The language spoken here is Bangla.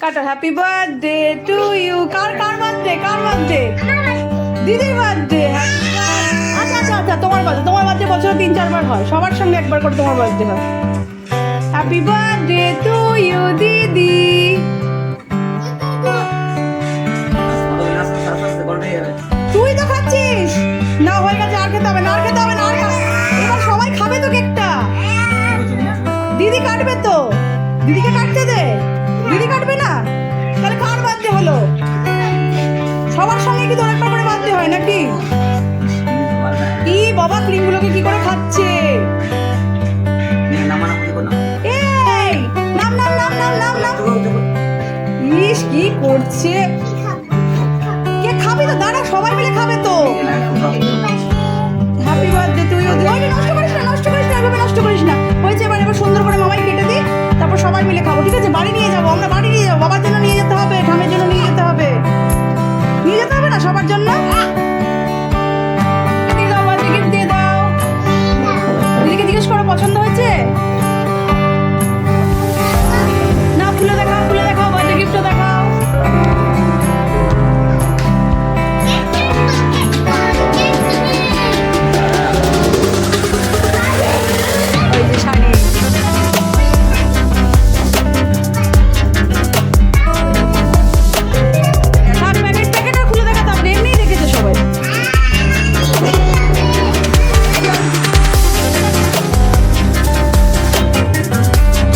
কাটো হ্যাপি বার্থডে টু ইউ কার কার বার্থডে কার বার্থডে দিদির বার্থডে আচ্ছা আচ্ছা আচ্ছা তোমার বার্থডে তোমার বার্থডে বছরে তিন, চারবার হয়। সবার সঙ্গে একবার করে তোমার বার্থডে হয়। হ্যাপি বার্থডে টু ইউ দিদি। তুই তো খাচ্ছিস। না, হয়ে গেছে, আর খেতে হবে না, আর খেতে হবে না, আর এবার সবাই খাবে তো কেকটা। দিদি কাটবে তো। দিদিকে কাটতে দে। দিদি কাটবে না? তাহলে কার বার্থডে হলো? সবার সঙ্গে কি একবার করে বার্থডে হয় নাকি? কি বাবা, ক্রিমগুলোকে কি করে খাচ্ছে? কি করছে? কে খাবে তো? দাঁড়া, সবাই মিলে খাবে তো। জন্য